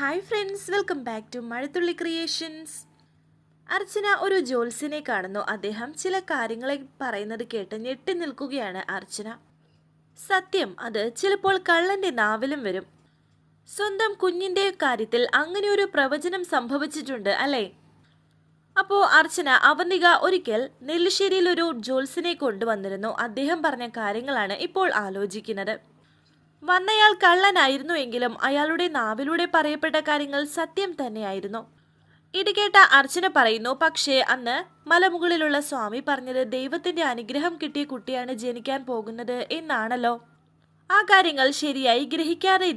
Hi friends welcome back to Mazhathulli creations Archana ഒരു ജോത്സ്യനെ കാണുന്നു. അദ്ദേഹം ചില കാര്യങ്ങളെ പറയുന്നത് കേട്ട് ഞെട്ടി നിൽക്കുകയാണ് അർച്ചന. സത്യം അത് ചിലപ്പോൾ കള്ളന്റെ നാവിലും വരും. സ്വന്തം കുഞ്ഞിന്റെ കാര്യത്തിൽ അങ്ങനെ ഒരു പ്രവചനം സംഭവിച്ചിട്ടുണ്ട് അല്ലേ? അപ്പോ അർച്ചന അവന്തിക ഒരിക്കൽ നെല്ലിശ്ശേരിയിൽ ഒരു ജോത്സ്യനെ കൊണ്ടുവന്നിരുന്നു. അദ്ദേഹം പറഞ്ഞ കാര്യങ്ങളാണ് ഇപ്പോൾ ആലോചിക്കുന്നത്. വന്നയാൾ കള്ളനായിരുന്നു എങ്കിലും അയാളുടെ നാവിലൂടെ പറയപ്പെട്ട കാര്യങ്ങൾ സത്യം തന്നെയായിരുന്നു. ഇത് കേട്ട അർച്ചന പറയുന്നു പക്ഷേ അന്ന് മലമുകളിലുള്ള സ്വാമി പറഞ്ഞത് ദൈവത്തിന്റെ അനുഗ്രഹം കിട്ടിയ കുട്ടിയാണ് ജനിക്കാൻ പോകുന്നത് എന്നാണല്ലോ. ആ കാര്യങ്ങൾ ശരിയായി ഗ്രഹിക്കാതെ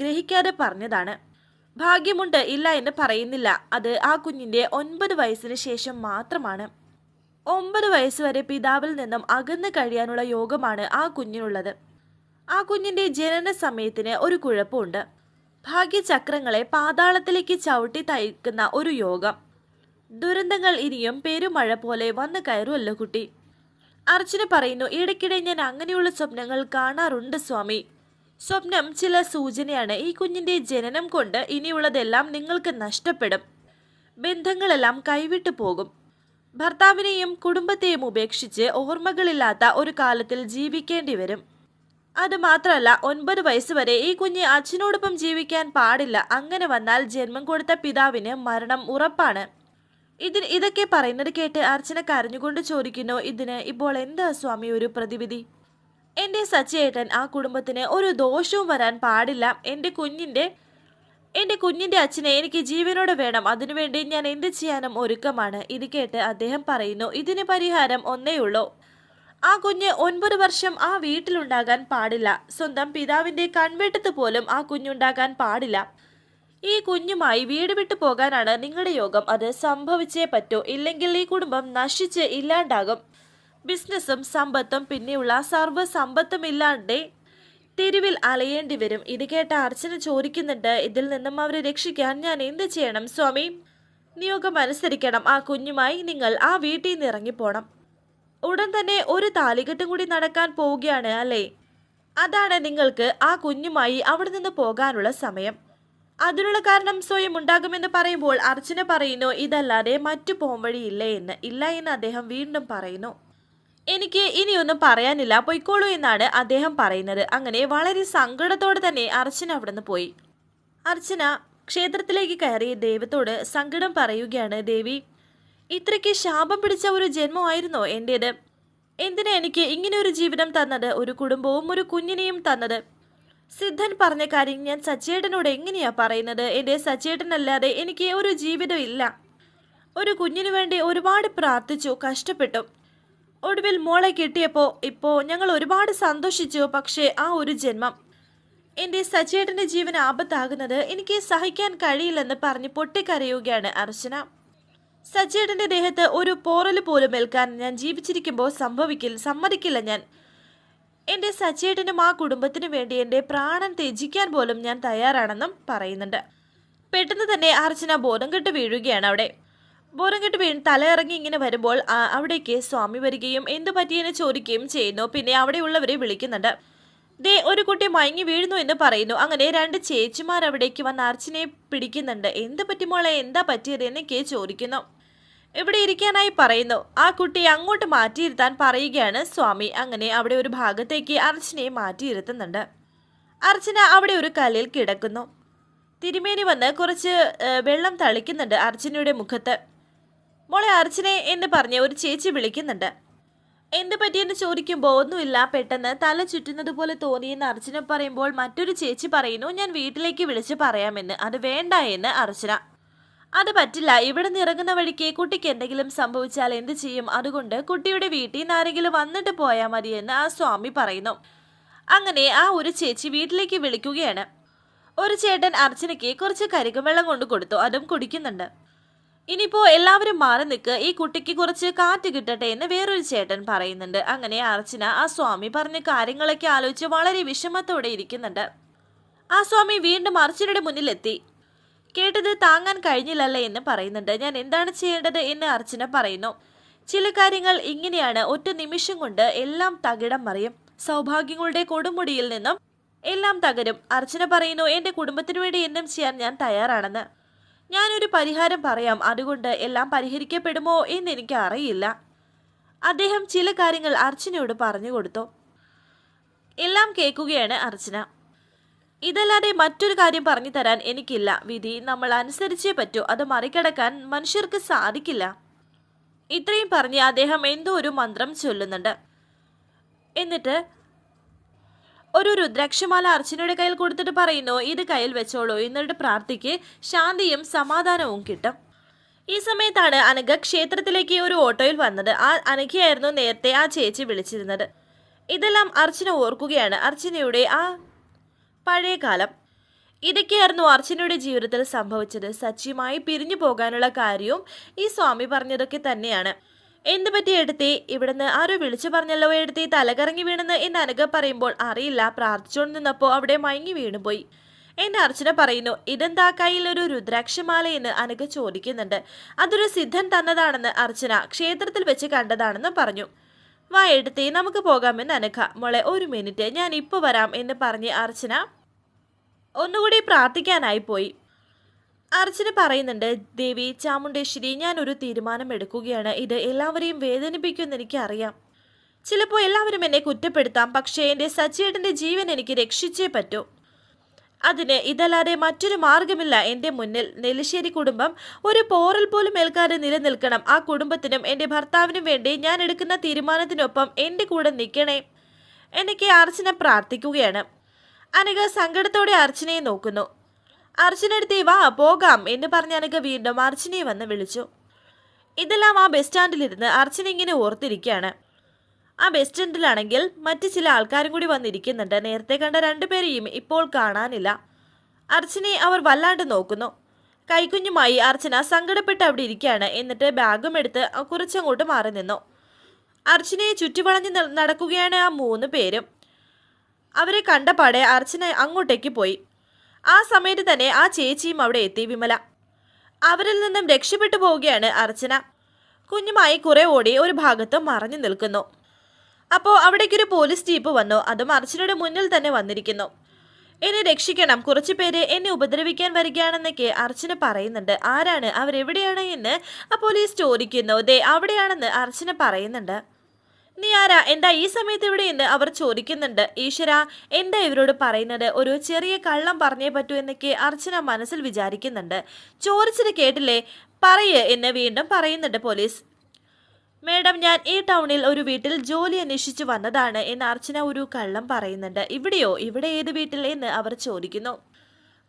ഗ്രഹിക്കാതെ പറഞ്ഞതാണ്. ഭാഗ്യമുണ്ട് ഇല്ല എന്ന് പറയുന്നില്ല. അത് ആ കുഞ്ഞിന്റെ ഒൻപത് വയസ്സിന് ശേഷം മാത്രമാണ്. ഒമ്പത് വയസ്സ് വരെ പിതാവിൽ നിന്നും അകന്നു കഴിയാനുള്ള യോഗമാണ് ആ കുഞ്ഞിനുള്ളത്. ആ കുഞ്ഞിന്റെ ജനന സമയത്തിന് ഒരു കുഴപ്പമുണ്ട്. ഭാഗ്യചക്രങ്ങളെ പാതാളത്തിലേക്ക് ചവിട്ടി തയ്ക്കുന്ന ഒരു യോഗം. ദുരന്തങ്ങൾ ഇനിയും പെരുമഴ പോലെ വന്നു കയറുമല്ലോ കുട്ടി. അർച്ചന പറയുന്നു ഇടയ്ക്കിടെ ഞാൻ അങ്ങനെയുള്ള സ്വപ്നങ്ങൾ കാണാറുണ്ട് സ്വാമി. സ്വപ്നം ചില സൂചനയാണ്. ഈ കുഞ്ഞിന്റെ ജനനം കൊണ്ട് ഇനിയുള്ളതെല്ലാം നിങ്ങൾക്ക് നഷ്ടപ്പെടും. ബന്ധങ്ങളെല്ലാം കൈവിട്ടു പോകും. ഭർത്താവിനെയും കുടുംബത്തെയും ഉപേക്ഷിച്ച് ഓർമ്മകളില്ലാത്ത ഒരു കാലത്തിൽ ജീവിക്കേണ്ടി വരും. അത് മാത്രമല്ല ഒൻപത് വയസ്സ് വരെ ഈ കുഞ്ഞ് അച്ഛനോടൊപ്പം ജീവിക്കാൻ പാടില്ല. അങ്ങനെ വന്നാൽ ജന്മം കൊടുത്ത പിതാവിന് മരണം ഉറപ്പാണ്. ഇതിന് ഇതൊക്കെ പറയുന്നത് കേട്ട് അർച്ചന കരഞ്ഞുകൊണ്ട് ചോദിക്കുന്നു ഇതിന് ഇപ്പോൾ എന്താ സ്വാമി ഒരു പ്രതിവിധി? എന്റെ സച്ചേട്ടൻ ആ കുടുംബത്തിന് ഒരു ദോഷവും വരാൻ പാടില്ല. എന്റെ കുഞ്ഞിന്റെ എന്റെ കുഞ്ഞിന്റെ അച്ഛനെ എനിക്ക് ജീവനോടെ വേണം. അതിനുവേണ്ടി ഞാൻ എന്ത് ചെയ്യാനും ഒരുക്കമാണ്. ഇത് കേട്ട് അദ്ദേഹം പറയുന്നു ഇതിന് പരിഹാരം ഒന്നേയുള്ളൂ. ആ കുഞ്ഞ് ഒൻപത് വർഷം ആ വീട്ടിലുണ്ടാകാൻ പാടില്ല. സ്വന്തം പിതാവിന്റെ കൺവെട്ടത്ത് പോലും ആ കുഞ്ഞുണ്ടാകാൻ പാടില്ല. ഈ കുഞ്ഞുമായി വീട് വിട്ടു പോകാനാണ് നിങ്ങളുടെ യോഗം. അത് സംഭവിച്ചേ പറ്റൂ. ഇല്ലെങ്കിൽ ഈ കുടുംബം നശിച്ച് ഇല്ലാണ്ടാകും. ബിസിനസ്സും സമ്പത്തും പിന്നെയുള്ള സർവ സമ്പത്തും ഇല്ലാണ്ടേ തെരുവിൽ അലയേണ്ടി വരും. ഇത് കേട്ട അർച്ചന ചോദിക്കുന്നുണ്ട്. ഇതിൽ നിന്നും അവരെ രക്ഷിക്കാൻ ഞാൻ എന്ത് ചെയ്യണം സ്വാമി? നിയോഗം അനുസരിക്കണം. ആ കുഞ്ഞുമായി നിങ്ങൾ ആ വീട്ടിൽ നിന്ന് ഇറങ്ങിപ്പോണം. ഉടൻ തന്നെ ഒരു താലികെട്ടും കൂടി നടക്കാൻ പോവുകയാണ് അല്ലേ? അതാണ് നിങ്ങൾക്ക് ആ കുഞ്ഞുമായി അവിടെ നിന്ന് പോകാനുള്ള സമയം. അതിനുള്ള കാരണം സ്വയം ഉണ്ടാകുമെന്ന് പറയുമ്പോൾ അർച്ചന പറയുന്നു ഇതല്ലാതെ മറ്റു പോംവഴിയില്ല എന്ന്. ഇല്ല എന്ന് അദ്ദേഹം വീണ്ടും പറയുന്നു. എനിക്ക് ഇനിയൊന്നും പറയാനില്ല. പൊയ്ക്കോളൂ എന്നാണ് അദ്ദേഹം പറയുന്നത്. അങ്ങനെ വളരെ സങ്കടത്തോടെ തന്നെ അർച്ചന അവിടുന്ന് പോയി. അർച്ചന ക്ഷേത്രത്തിലേക്ക് കയറി ദൈവത്തോട് സങ്കടം പറയുകയാണ് ദേവി ഇത്രയ്ക്ക് ശാപം പിടിച്ച ഒരു ജന്മമായിരുന്നോ എന്റേത് എന്തിനാ എനിക്ക് ഇങ്ങനെ ഒരു ജീവിതം തന്നത് ഒരു കുടുംബവും ഒരു കുഞ്ഞിനെയും തന്നത്? സിദ്ധൻ പറഞ്ഞ കാര്യം ഞാൻ സച്ചേട്ടനോട് എങ്ങനെയാ പറയുന്നത്? എന്റെ സച്ചേട്ടനല്ലാതെ എനിക്ക് ഒരു ജീവിതം ഇല്ല. ഒരു കുഞ്ഞിനു വേണ്ടി ഒരുപാട് പ്രാർത്ഥിച്ചു കഷ്ടപ്പെട്ടു. ഒടുവിൽ മോളെ കിട്ടിയപ്പോൾ ഇപ്പോൾ ഞങ്ങൾ ഒരുപാട് സന്തോഷിച്ചു പക്ഷേ ആ ഒരു ജന്മം. എന്റെ സച്ചേട്ടന്റെ ജീവൻ ആപത്താകുന്നത് എനിക്ക് സഹിക്കാൻ കഴിയില്ലെന്ന് പറഞ്ഞ് പൊട്ടിക്കരയുകയാണ് അർച്ചന. സച്ചേട്ടന്റെ ദേഹത്ത് ഒരു പോറൽ പോലും ഏൽക്കാൻ ഞാൻ ജീവിച്ചിരിക്കുമ്പോൾ സംഭവിക്കില്ല സമ്മതിക്കില്ല ഞാൻ. എന്റെ സച്ചേട്ടനും ആ കുടുംബത്തിനും വേണ്ടി എന്റെ പ്രാണൻ ത്യജിക്കാൻ പോലും ഞാൻ തയ്യാറാണെന്നും പറയുന്നുണ്ട്. പെട്ടെന്ന് തന്നെ അർച്ചന ബോധം കെട്ട് വീഴുകയാണ് അവിടെ. ബോധം കെട്ട് വീണ് തലയിറങ്ങി ഇങ്ങനെ വരുമ്പോൾ അവിടേക്ക് സ്വാമി വരികയും എന്തു പറ്റിയെന്ന് ചോദിക്കുകയും ചെയ്യുന്നു. പിന്നെ അവിടെയുള്ളവരെ വിളിക്കുന്നുണ്ട്. ദേ ഒരു കുട്ടി മയങ്ങി വീഴുന്നു എന്ന് പറയുന്നു. അങ്ങനെ രണ്ട് ചേച്ചിമാർ അവിടേക്ക് വന്ന് അർച്ചനയെ പിടിക്കുന്നുണ്ട്. എന്ത് പറ്റി മോളെ? എന്താ പറ്റിയത്? എന്നൊക്കെ ചോദിക്കുന്നു. ഇവിടെ ഇരിക്കാനായി പറയുന്നു. ആ കുട്ടിയെ അങ്ങോട്ട് മാറ്റിയിരുത്താൻ പറയുകയാണ് സ്വാമി. അങ്ങനെ അവിടെ ഒരു ഭാഗത്തേക്ക് അർച്ചനയെ മാറ്റിയിരുത്തുന്നുണ്ട്. അർച്ചന അവിടെ ഒരു കല്ലിൽ കിടക്കുന്നു. തിരുമേനി വന്ന് കുറച്ച് വെള്ളം തളിക്കുന്നുണ്ട് അർച്ചനയുടെ മുഖത്ത്. മോളെ അർച്ചനെ എന്ന് പറഞ്ഞ് ഒരു ചേച്ചി വിളിക്കുന്നുണ്ട്. എന്ത് പറ്റിയെന്ന് ചോദിക്കുമ്പോൾ ഒന്നുമില്ല. പെട്ടെന്ന് തല ചുറ്റുന്നത് പോലെ തോന്നിയെന്ന് അർച്ചന പറയുമ്പോൾ മറ്റൊരു ചേച്ചി പറയുന്നു ഞാൻ വീട്ടിലേക്ക് വിളിച്ച് പറയാമെന്ന്. അത് വേണ്ട എന്ന് അർച്ചന. അത് പറ്റില്ല. ഇവിടെ നിറങ്ങുന്ന വഴിക്ക് കുട്ടിക്ക് എന്തെങ്കിലും സംഭവിച്ചാൽ എന്ത് ചെയ്യും? അതുകൊണ്ട് കുട്ടിയുടെ വീട്ടിൽ ആരെങ്കിലും വന്നിട്ട് പോയാൽ മതിയെന്ന് ആ സ്വാമി പറയുന്നു. അങ്ങനെ ആ ഒരു ചേച്ചി വീട്ടിലേക്ക് വിളിക്കുകയാണ്. ഒരു ചേട്ടൻ അർച്ചനയ്ക്ക് കുറച്ച് കരികുവെള്ളം വെള്ളം കൊണ്ട് കൊടുത്തു. അതും കുടിക്കുന്നുണ്ട്. ഇനിയിപ്പോ എല്ലാവരും മാറി നിൽക്ക്. ഈ കുട്ടിക്ക് കുറച്ച് കാറ്റ് കിട്ടട്ടെ എന്ന് വേറൊരു ചേട്ടൻ പറയുന്നുണ്ട്. അങ്ങനെ അർച്ചന ആ സ്വാമി പറഞ്ഞ കാര്യങ്ങളൊക്കെ ആലോചിച്ച് വളരെ വിഷമത്തോടെ ഇരിക്കുന്നുണ്ട്. ആ സ്വാമി വീണ്ടും അർച്ചനയുടെ മുന്നിലെത്തി. കേട്ടത് താങ്ങാൻ കഴിഞ്ഞില്ലല്ലേ എന്ന് പറയുന്നുണ്ട്. ഞാൻ എന്താണ് ചെയ്യേണ്ടത് എന്ന് അർച്ചന പറയുന്നു. ചില കാര്യങ്ങൾ ഇങ്ങനെയാണ്. ഒറ്റ നിമിഷം കൊണ്ട് എല്ലാം തകിടം മറിയും. സൗഭാഗ്യങ്ങളുടെ കൊടുമുടിയിൽ നിന്നും എല്ലാം തകരും. അർച്ചന പറയുന്നു എന്റെ കുടുംബത്തിനു വേണ്ടി എന്തും ചെയ്യാൻ ഞാൻ തയ്യാറാണെന്ന്. ഞാനൊരു പരിഹാരം പറയാം. അതുകൊണ്ട് എല്ലാം പരിഹരിക്കപ്പെടുമോ എന്ന് എനിക്ക് അറിയില്ല. അദ്ദേഹം ചില കാര്യങ്ങൾ അർച്ചനയോട് പറഞ്ഞു കൊടുത്തു. എല്ലാം കേൾക്കുകയാണ് അർച്ചന. ഇതല്ലാതെ മറ്റൊരു കാര്യം പറഞ്ഞു തരാൻ എനിക്കില്ല വിധി. നമ്മൾ അനുസരിച്ചേ പറ്റൂ. അത് മറികടക്കാൻ മനുഷ്യർക്ക് സാധിക്കില്ല. ഇത്രയും പറഞ്ഞ് അദ്ദേഹം എന്തോ ഒരു മന്ത്രം ചൊല്ലുന്നുണ്ട്. എന്നിട്ട് ഒരു രുദ്രാക്ഷമാല അർച്ചനയുടെ കയ്യിൽ കൊടുത്തിട്ട് പറയുന്നു ഇത് കയ്യിൽ വെച്ചോളൂ. എന്നിട്ട് പ്രാർത്ഥിക്ക് ശാന്തിയും സമാധാനവും കിട്ടും. ഈ സമയത്താണ് അനഘ ക്ഷേത്രത്തിലേക്ക് ഒരു ഓട്ടോയിൽ വന്നത്. ആ അനഘയായിരുന്നു നേരത്തെ ആ ചേച്ചി വിളിച്ചിരുന്നത്. ഇതെല്ലാം അർച്ചന ഓർക്കുകയാണ്. അർച്ചനയുടെ ആ പഴയ കാലം ഇതൊക്കെയായിരുന്നു അർച്ചനയുടെ ജീവിതത്തിൽ സംഭവിച്ചത്. സച്ചിയുമായി പിരിഞ്ഞു പോകാനുള്ള കാര്യവും ഈ സ്വാമി പറഞ്ഞതൊക്കെ തന്നെയാണ്. എന്ത് പറ്റി എടുത്തി? ഇവിടുന്ന് ആരോ വിളിച്ചു പറഞ്ഞല്ലോ എടുത്തി തലകറങ്ങി വീണെന്ന് എന്ന് അനഘ പറയുമ്പോൾ അറിയില്ല. പ്രാർത്ഥിച്ചുകൊണ്ട് നിന്നപ്പോൾ അവിടെ മയങ്ങി വീണുപോയി. എന്ന് അർച്ചന പറയുന്നു ഇതെന്താ കയ്യിൽ ഒരു രുദ്രാക്ഷമാല എന്ന് അനഘ ചോദിക്കുന്നുണ്ട്. അതൊരു സിദ്ധൻ തന്നതാണെന്ന് അർച്ചന ക്ഷേത്രത്തിൽ വെച്ച് കണ്ടതാണെന്ന് പറഞ്ഞു. വാ നമുക്ക് പോകാമെന്ന് അനഘ. മോളെ ഒരു മിനിറ്റ് ഞാൻ ഇപ്പോൾ വരാം എന്ന് പറഞ്ഞ് അർച്ചന ഒന്നുകൂടി പ്രാർത്ഥിക്കാനായി പോയി. അർച്ചന പറയുന്നുണ്ട് ദേവി ചാമുണ്ടേശ്വരി ഞാൻ ഒരു തീരുമാനം എടുക്കുകയാണ് ഇത് എല്ലാവരെയും വേദനിപ്പിക്കുമെന്ന് എനിക്കറിയാം. ചിലപ്പോൾ എല്ലാവരും എന്നെ കുറ്റപ്പെടുത്താം പക്ഷേ എന്റെ സച്ചിയേട്ടന്റെ ജീവൻ എനിക്ക് രക്ഷിച്ചേ പറ്റൂ. അതിന് ഇതല്ലാതെ മറ്റൊരു മാർഗമില്ല എന്റെ മുന്നിൽ നെല്ലിശ്ശേരി കുടുംബം ഒരു പോറൽ പോലും ഏൽക്കാതെ നിലനിൽക്കണം. ആ കുടുംബത്തിനും എന്റെ ഭർത്താവിനും വേണ്ടി ഞാൻ എടുക്കുന്ന തീരുമാനത്തിനൊപ്പം എന്റെ കൂടെ നിൽക്കണേ. എനിക്ക് അർച്ചന പ്രാർത്ഥിക്കുകയാണ്. അനഘ സങ്കടത്തോടെ അർച്ചനയെ നോക്കുന്നു. അർച്ചന അടുത്തേ വാ പോകാം എന്ന് പറഞ്ഞ അനഘ വീണ്ടും അർച്ചനയെ വന്ന് വിളിച്ചു. ഇതെല്ലാം ആ ബസ് സ്റ്റാൻഡിലിരുന്ന് അർച്ചന ഇങ്ങനെ ഓർത്തിരിക്കുകയാണ്. ആ ബസ് സ്റ്റാൻഡിലാണെങ്കിൽ മറ്റ് ചില ആൾക്കാരും കൂടി വന്നിരിക്കുന്നുണ്ട്. നേരത്തെ കണ്ട രണ്ടുപേരെയും ഇപ്പോൾ കാണാനില്ല. അർച്ചനയെ അവർ വല്ലാണ്ട് നോക്കുന്നു. കൈക്കുഞ്ഞുമായി അർച്ചന സങ്കടപ്പെട്ട് അവിടെ ഇരിക്കുകയാണ്. എന്നിട്ട് ബാഗും എടുത്ത് കുറച്ചങ്ങോട്ട് മാറി നിന്നു. അർച്ചനയെ ചുറ്റിവളഞ്ഞ് നടക്കുകയാണ് ആ മൂന്ന് പേരും. അവരെ കണ്ടപാടെ അർച്ചന അങ്ങോട്ടേക്ക് പോയി. ആ സമയത്ത് തന്നെ ആ ചേച്ചിയും അവിടെ എത്തി വിമല. അവരിൽ നിന്നും രക്ഷപ്പെട്ടു പോവുകയാണ് അർച്ചന. കുഞ്ഞുമായി കുറെ ഓടി ഒരു ഭാഗത്ത് മറഞ്ഞു നിൽക്കുന്നു. അപ്പോൾ അവിടേക്കൊരു പോലീസ് ജീപ്പ് വന്നു. അതും അർച്ചനയുടെ മുന്നിൽ തന്നെ വന്നിരിക്കുന്നു. എന്നെ രക്ഷിക്കണം. കുറച്ചു പേര് എന്നെ ഉപദ്രവിക്കാൻ വരികയാണെന്നൊക്കെ അർച്ചന പറയുന്നുണ്ട്. ആരാണ്? അവരെവിടെയാണ് എന്ന് ആ പോലീസ് ചോദിക്കുന്നു. ദേ അവിടെയാണെന്ന് അർച്ചന പറയുന്നുണ്ട്. നീ ആരാ? എന്താ ഈ സമയത്ത് ഇവിടെ എന്ന് അവർ ചോദിക്കുന്നുണ്ട്. ഈശ്വര എന്താ ഇവരോട് പറയുന്നത്? ഒരു ചെറിയ കള്ളം പറഞ്ഞേ പറ്റൂ എന്നൊക്കെ അർച്ചന മനസ്സിൽ വിചാരിക്കുന്നുണ്ട്. ചോദിച്ചത് കേട്ടില്ലേ? പറയ് എന്ന് വീണ്ടും പറയുന്നുണ്ട് പോലീസ്. മേഡം ഞാൻ ഈ ടൗണിൽ ഒരു വീട്ടിൽ ജോലി അന്വേഷിച്ചു വന്നതാണ് എന്ന് അർച്ചന ഒരു കള്ളം പറയുന്നുണ്ട്. ഇവിടെയോ? ഇവിടെ ഏത് വീട്ടിൽ എന്ന് അവർ ചോദിക്കുന്നു.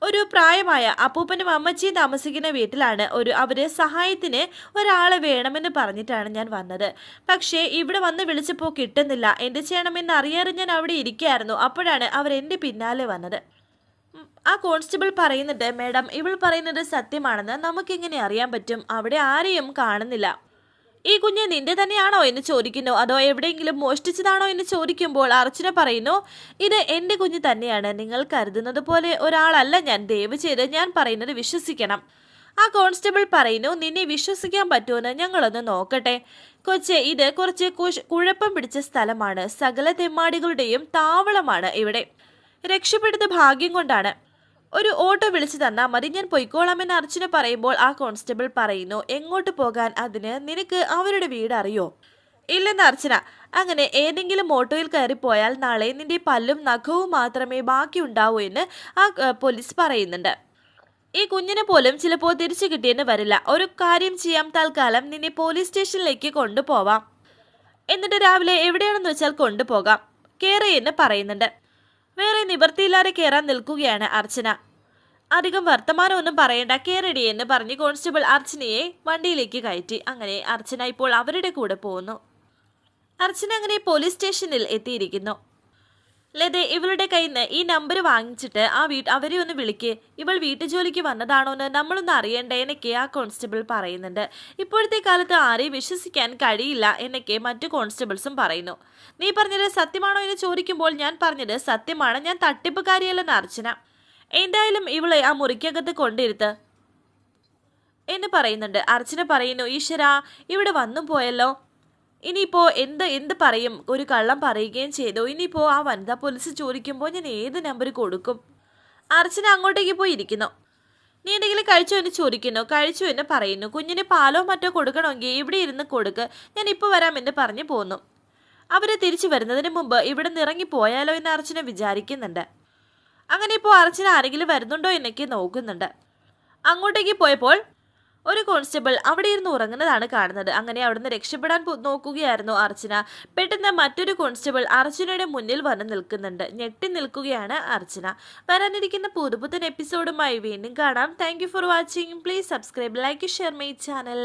ഒരു പ്രായമായ അപ്പൂപ്പനും അമ്മച്ചിയും താമസിക്കുന്ന വീട്ടിലാണ്. ഒരു അവരെ സഹായത്തിന് ഒരാളെ വേണമെന്ന് പറഞ്ഞിട്ടാണ് ഞാൻ വന്നത്. പക്ഷേ ഇവിടെ വന്ന് വിളിച്ചപ്പോൾ കിട്ടുന്നില്ല. എന്ത് ചെയ്യണമെന്ന് അറിയാതെ ഞാൻ അവിടെ ഇരിക്കുകയായിരുന്നു. അപ്പോഴാണ് അവർ എന്റെ പിന്നാലെ വന്നത്. ആ കോൺസ്റ്റബിൾ പറയുന്നുണ്ട് മേഡം ഇവൾ പറയുന്നത് സത്യമാണെന്ന് നമുക്കെങ്ങനെ അറിയാൻ പറ്റും. അവിടെ ആരെയും കാണുന്നില്ല. ഈ കുഞ്ഞ് നിന്റെ തന്നെയാണോ എന്ന് ചോദിക്കുന്നു. അതോ എവിടെയെങ്കിലും മോഷ്ടിച്ചതാണോ എന്ന് ചോദിക്കുമ്പോൾ അർച്ചന പറയുന്നു ഇത് എന്റെ കുഞ്ഞ് തന്നെയാണ്. നിങ്ങൾ കരുതുന്നത് പോലെ ഒരാളല്ല ഞാൻ. ദയവ് ചെയ്ത് ഞാൻ പറയുന്നത് വിശ്വസിക്കണം. ആ കോൺസ്റ്റബിൾ പറയുന്നു നിന്നെ വിശ്വസിക്കാൻ പറ്റുമെന്ന് ഞങ്ങളൊന്ന് നോക്കട്ടെ. കൊച്ചെ ഇത് കുറച്ച് കുഴപ്പം പിടിച്ച സ്ഥലമാണ്. സകല തെമ്മാടികളുടെയും താവളമാണ് ഇവിടെ. രക്ഷപ്പെടുന്ന ഭാഗ്യം കൊണ്ടാണ്. ഒരു ഓട്ടോ വിളിച്ചു തന്നാൽ മതി. ഞാൻ പൊയ്ക്കോളാമെന്ന് അർച്ചന പറയുമ്പോൾ ആ കോൺസ്റ്റബിൾ പറയുന്നു എങ്ങോട്ട് പോകാൻ? അതിന് നിനക്ക് അവരുടെ വീട് അറിയോ? ഇല്ലെന്ന് അർച്ചന അങ്ങനെ ഏതെങ്കിലും ഓട്ടോയിൽ കയറിപ്പോയാൽ നാളെ നിന്റെ പല്ലും നഖവും മാത്രമേ ബാക്കി ഉണ്ടാവൂ എന്ന് ആ പോലീസ് പറയുന്നുണ്ട്. ഈ കുഞ്ഞിനെ പോലും ചിലപ്പോൾ തിരിച്ചു കിട്ടിയെന്ന് വരില്ല. ഒരു കാര്യം ചെയ്യാം. തൽക്കാലം നിന്നെ പോലീസ് സ്റ്റേഷനിലേക്ക് കൊണ്ടുപോവാം. എന്നിട്ട് രാവിലെ എവിടെയാണെന്ന് വെച്ചാൽ കൊണ്ടുപോകാം. കയറി എന്ന് പറയുന്നുണ്ട്. വേറെ നിവർത്തിയില്ലാതെ കയറാൻ നിൽക്കുകയാണ് അർച്ചന. അധികം വർത്തമാനമൊന്നും പറയണ്ട കേറടി എന്ന് പറഞ്ഞ് കോൺസ്റ്റബിൾ അർച്ചനയെ വണ്ടിയിലേക്ക് കയറ്റി. അങ്ങനെ അർച്ചന ഇപ്പോൾ അവരുടെ കൂടെ പോകുന്നു. അർച്ചന അങ്ങനെ പോലീസ് സ്റ്റേഷനിൽ എത്തിയിരിക്കുന്നു. ലത ഇവളുടെ കയ്യിൽ നിന്ന് ഈ നമ്പർ വാങ്ങിച്ചിട്ട് ആ വീട്ട് അവരെ ഒന്ന് വിളിക്ക്. ഇവൾ വീട്ടുജോലിക്ക് വന്നതാണോ എന്ന് നമ്മളൊന്ന് അറിയണ്ടേ എന്നൊക്കെ ആ കോൺസ്റ്റബിൾ പറയുന്നുണ്ട്. ഇപ്പോഴത്തെ കാലത്ത് ആരെയും വിശ്വസിക്കാൻ കഴിയില്ല എന്നൊക്കെ മറ്റു കോൺസ്റ്റബിൾസും പറയുന്നു. നീ പറഞ്ഞത് സത്യമാണോ എന്ന് ചോദിക്കുമ്പോൾ ഞാൻ പറഞ്ഞത് സത്യമാണ്. ഞാൻ തട്ടിപ്പുകാരിയല്ലെന്ന് അർച്ചന. എന്തായാലും ഇവളെ ആ മുറിക്കകത്ത് കൊണ്ടിരുത്ത് എന്ന് പറയുന്നുണ്ട്. അർച്ചന പറയുന്നു ഈശ്വര ഇവിടെ വന്നു പോയല്ലോ. ഇനിയിപ്പോൾ എന്ത് എന്ത് പറയും? ഒരു കള്ളം പറയുകയും ചെയ്തു. ഇനിയിപ്പോൾ ആ വനിതാ പോലീസ് ചോദിക്കുമ്പോൾ ഞാൻ ഏത് നമ്പർ കൊടുക്കും? അർച്ചന അങ്ങോട്ടേക്ക് പോയി ഇരിക്കുന്നു. നീ എന്തെങ്കിലും കഴിച്ചു എന്ന് ചോദിക്കുന്നു. കഴിച്ചു എന്ന് പറയുന്നു. കുഞ്ഞിന് പാലോ മറ്റോ കൊടുക്കണമെങ്കിൽ ഇവിടെ ഇരുന്ന് കൊടുക്ക്. ഞാൻ ഇപ്പോൾ വരാമെന്ന് പറഞ്ഞു പോന്നു. അവരെ തിരിച്ചു വരുന്നതിന് മുമ്പ് ഇവിടെ നിറങ്ങി പോയാലോ എന്ന് അർച്ചന വിചാരിക്കുന്നുണ്ട്. അങ്ങനെ ഇപ്പോൾ അർച്ചന ആരെങ്കിലും വരുന്നുണ്ടോ എന്നൊക്കെ നോക്കുന്നുണ്ട്. അങ്ങോട്ടേക്ക് പോയപ്പോൾ ഒരു കോൺസ്റ്റബിൾ അവിടെ ഇരുന്ന് ഉറങ്ങുന്നതാണ് കാണുന്നത്. അങ്ങനെ അവിടുന്ന് രക്ഷപ്പെടാൻ നോക്കുകയായിരുന്നു അർച്ചന. പെട്ടെന്ന് മറ്റൊരു കോൺസ്റ്റബിൾ അർച്ചനയുടെ മുന്നിൽ വന്ന് നിൽക്കുന്നുണ്ട്. ഞെട്ടി നിൽക്കുകയാണ് അർച്ചന. വരാനിരിക്കുന്ന പുതുപുത്തൻ എപ്പിസോഡുമായി വീണ്ടും കാണാം. Thank for watching please subscribe like share my channel